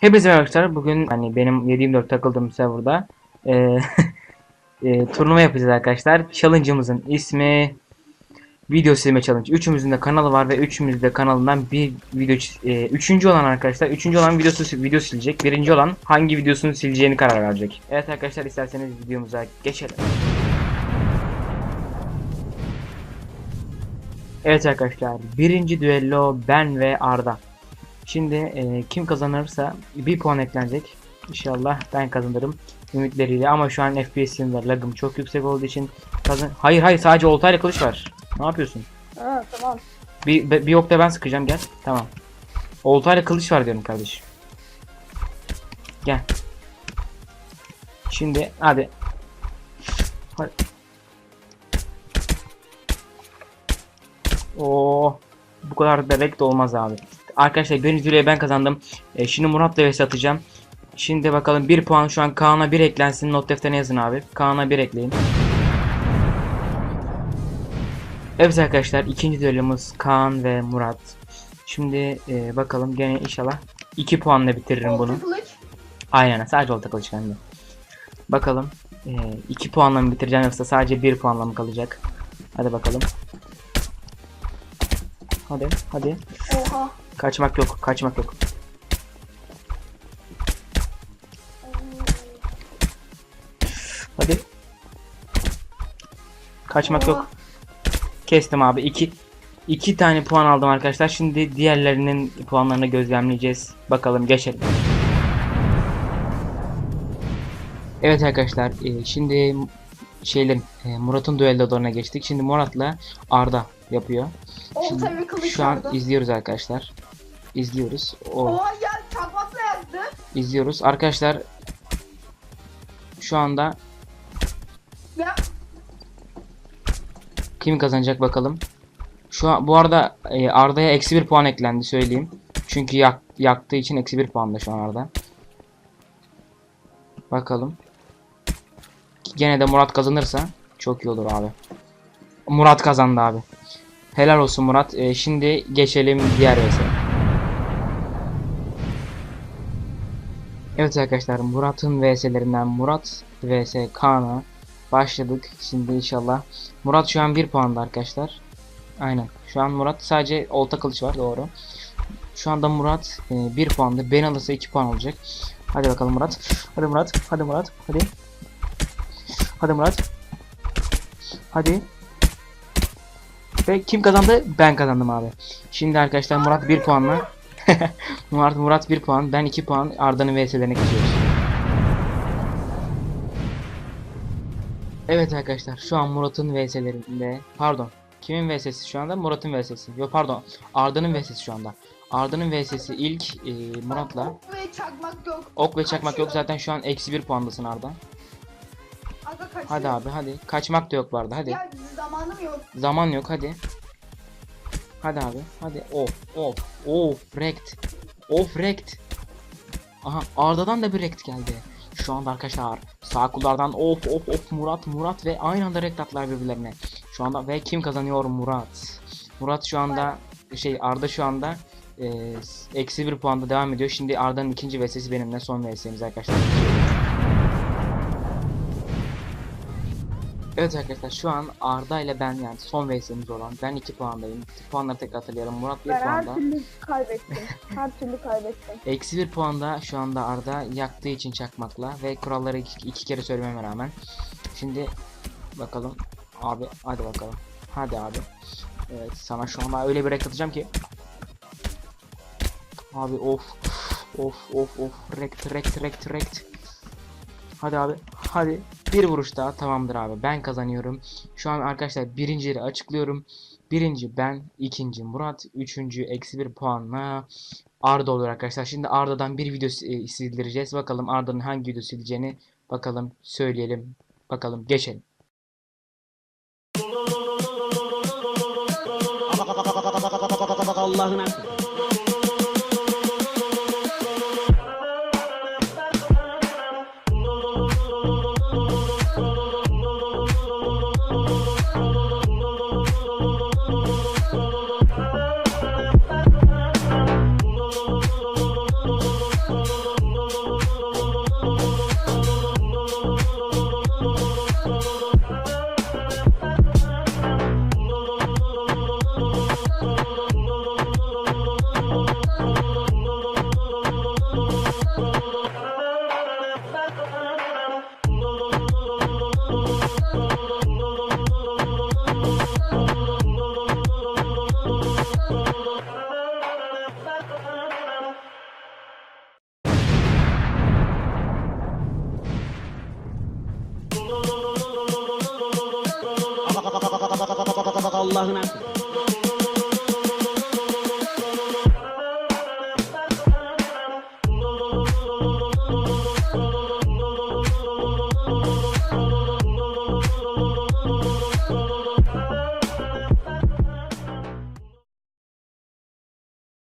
Hepinize merhaba arkadaşlar. Bugün hani benim 724 takıldığım serverda e, e, turnuva yapacağız arkadaşlar. Challenge'ımızın ismi Video silme challenge. Üçümüzün de kanalı var ve üçümüz de kanalından bir video e, üçüncü olan arkadaşlar. Üçüncü olan videosu video silecek. Birinci olan hangi videosunu sileceğini karar verecek. Evet arkadaşlar isterseniz videomuza geçelim. Evet arkadaşlar birinci düello ben ve Arda. Şimdi e, kim kazanırsa bir puan eklenecek. İnşallah ben kazanırım ümitleriyle ama şu an FPS'im ve lagım çok yüksek olduğu için kazan... Hayır hayır sadece oltayla kılıç var. Ne yapıyorsun? Ha tamam. Bir, bir bir okta ben sıkacağım gel. Tamam. Oltayla kılıç var diyorum kardeşim. Gel. Şimdi hadi. Hadi. Oo, bu kadar bebek de olmaz abi. Arkadaşlar birinci düğüyle ben kazandım. E, şimdi Murat'la vs atacağım. Şimdi bakalım 1 puan şu an Kaan'a 1 eklensin. Not defterine yazın abi. Kaan'a 1 ekleyin. Evet arkadaşlar ikinci düellomuz Kaan ve Murat. Şimdi e, bakalım gene inşallah 2 puanla bitiririm bunu. Aynen sadece olta kılıç bende. Bakalım 2 puanla mı bitireceğim yoksa sadece 1 puanla mı kalacak? Hadi bakalım. Hadi hadi. Oha. Kaçmak yok kaçmak yok. Hadi. Kaçmak yok. Oha. Kestim abi. 2 2 tane puan aldım arkadaşlar. Şimdi diğerlerinin puanlarını gözlemleyeceğiz. Bakalım geçelim. Evet arkadaşlar, e, şimdi şeylerin e, Murat'ın düellolarına geçtik. Şimdi Murat'la Arda yapıyor. Şimdi Olta ve kılıç şu an vardı. izliyoruz arkadaşlar. İzliyoruz. O Oha ya çakmakla yazdı. izliyoruz. Arkadaşlar şu anda Ya Kim kazanacak bakalım. Şu an bu arada e, Arda'ya eksi bir puan eklendi söyleyeyim. Çünkü yak, yaktığı için eksi bir puanda şu an Arda. Bakalım. Gene de Murat kazanırsa çok iyi olur abi. Murat kazandı abi. Helal olsun Murat. E, şimdi geçelim diğer vs. Evet arkadaşlar Murat'ın vs'lerinden Murat vs Kaan'a başladık. Şimdi inşallah Murat şu an 1 puanda arkadaşlar. Aynen. Şu an Murat sadece olta kılıç var doğru. Şu anda Murat 1 puanda. Ben alırsa 2 puan olacak. Hadi bakalım Murat. Hadi Murat. Hadi Murat. Hadi. Hadi Murat. Hadi. Ve kim kazandı? Ben kazandım abi. Şimdi arkadaşlar Murat 1 puanla. Murat Murat 1 puan. Ben 2 puan. Arda'nın vs'lerine geçiyoruz. Evet arkadaşlar şu an Murat'ın vs'lerinde pardon kimin vs'si şu anda Murat'ın vs'si yok pardon Arda'nın vs'si şu anda Arda'nın vs'si ilk e, Murat'la ok ve çakmak yok. ok ve çakmak yok zaten şu an eksi bir puandasın Arda. Hadi abi hadi. Kaçmak da yok vardı hadi. Ya zamanım yok. zaman yok hadi. Hadi abi hadi. Of of of rekt of rekt aha Arda'dan da bir rekt geldi. Şu anda arkadaşlar sağ kullardan of of of Murat Murat ve aynı anda rekt atlar birbirlerine. Şu anda ve kim kazanıyor? Murat. Murat şu anda şey Arda şu anda eksi bir puanda devam ediyor. Şimdi Arda'nın ikinci vs'si benimle son vs'imiz arkadaşlar Evet arkadaşlar şu an Arda ile ben yani son vs'imiz olan ben 2 puandayım. Puanları tekrar hatırlayalım. Murat 1 Ben her puanda. türlü kaybettim. her türlü kaybettim. Eksi 1 puanda şu anda Arda yaktığı için çakmakla ve kuralları iki, iki kere söylememe rağmen. Şimdi bakalım abi hadi bakalım. Hadi abi. Evet sana şu anda öyle bir atacağım ki. Abi of of of of rekt rekt rekt rekt. Hadi abi hadi bir vuruş daha tamamdır abi ben kazanıyorum. Şu an arkadaşlar birincileri açıklıyorum. Birinci ben, ikinci Murat, üçüncü eksi bir puanla Arda olur arkadaşlar. Şimdi Arda'dan bir video e, sildireceğiz. Bakalım Arda'nın hangi video sileceğini bakalım söyleyelim. Bakalım geçelim. Allah'ın አላህን አክብር።